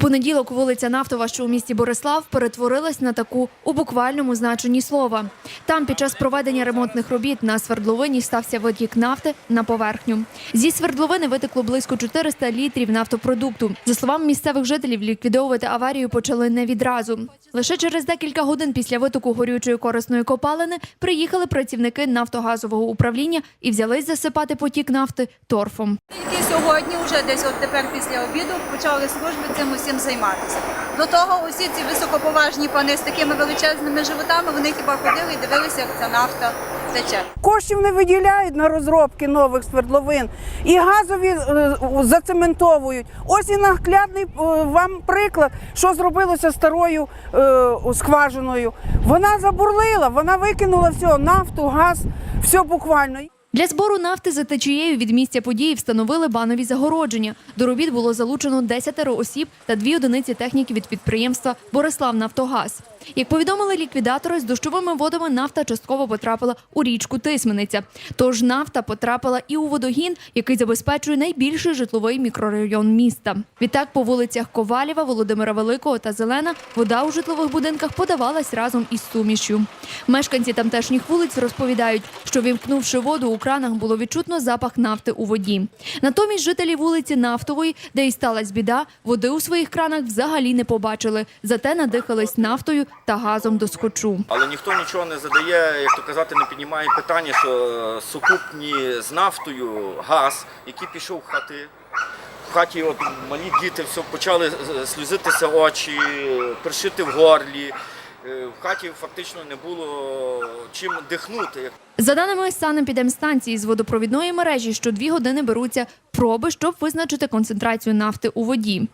понеділок вулиця Нафтова, що у місті Борислав, перетворилась на таку у буквальному значенні слова. Там під час проведення ремонтних робіт на свердловині стався витік нафти на поверхню. Зі свердловини витекло близько 400 літрів нафтопродукту. За словами місцевих жителів, ліквідовувати аварію почали не відразу. Лише через декілька годин після витоку горючої корисної копалини приїхали працівники нафтогазового управління і взялись засипати потік нафти торфом. Сьогодні, вже десь от тепер після обіду, почали служби цим усім займатися. До того усі ці високоповажні пани з такими величезними животами, вони хіба ходили і дивилися, як ця нафта тече. Коштів не виділяють на розробки нових свердловин і газові е, зацементовують. Ось і наглядний е, вам приклад, що зробилося старою е, скважиною. Вона забурлила, вона викинула все, нафту, газ, все буквально. Для збору нафти за течією від місця події встановили банові загородження. До робіт було залучено 10 осіб та дві одиниці техніки від підприємства Борислав Нафтогаз. Як повідомили ліквідатори, з дощовими водами нафта частково потрапила у річку Тисмениця. Тож нафта потрапила і у водогін, який забезпечує найбільший житловий мікрорайон міста. Відтак по вулицях Ковалєва, Володимира Великого та Зелена вода у житлових будинках подавалась разом із сумішю. Мешканці тамтешніх вулиць розповідають, що вімкнувши воду у кранах, було відчутно запах нафти у воді. Натомість жителі вулиці Нафтової, де і сталася біда, води у своїх кранах взагалі не побачили, зате надихались нафтою та газом до схочу. Але ніхто нічого не задає, як то казати, не піднімає питання, що е, сукупні з нафтою газ, який пішов в хати. В хаті от малі діти все почали е, сльозитися очі, першити в горлі. Е, В хаті фактично не було чим дихнути. За даними санепідемстанції з водопровідної мережі, що дві години беруться проби, щоб визначити концентрацію нафти у воді.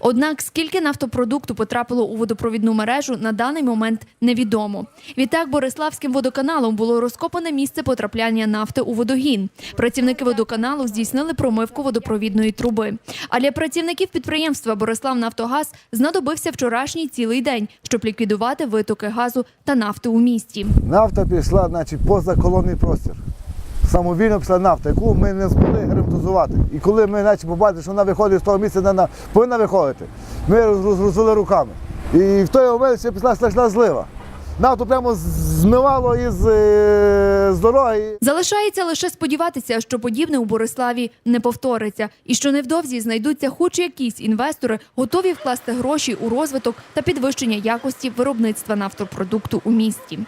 Однак, скільки нафтопродукту потрапило у водопровідну мережу, на даний момент невідомо. Відтак, Бориславським водоканалом було розкопане місце потрапляння нафти у водогін. Працівники водоканалу здійснили промивку водопровідної труби. А для працівників підприємства Борислав Нафтогаз знадобився вчорашній цілий день, щоб ліквідувати витоки газу та нафти у місті. Нафта пішла, значить, поза колонний простір. Самовільно пішла нафта, яку ми не змогли гарантизувати. І коли ми значить, побачили, що вона виходить з того місця, де вона повинна виходити, ми роз- руками. І в той момент ще пішла страшна злива. Нафту прямо змивало із е, з дороги. Залишається лише сподіватися, що подібне у Бориславі не повториться, і що невдовзі знайдуться хоч якісь інвестори, готові вкласти гроші у розвиток та підвищення якості виробництва нафтопродукту у місті.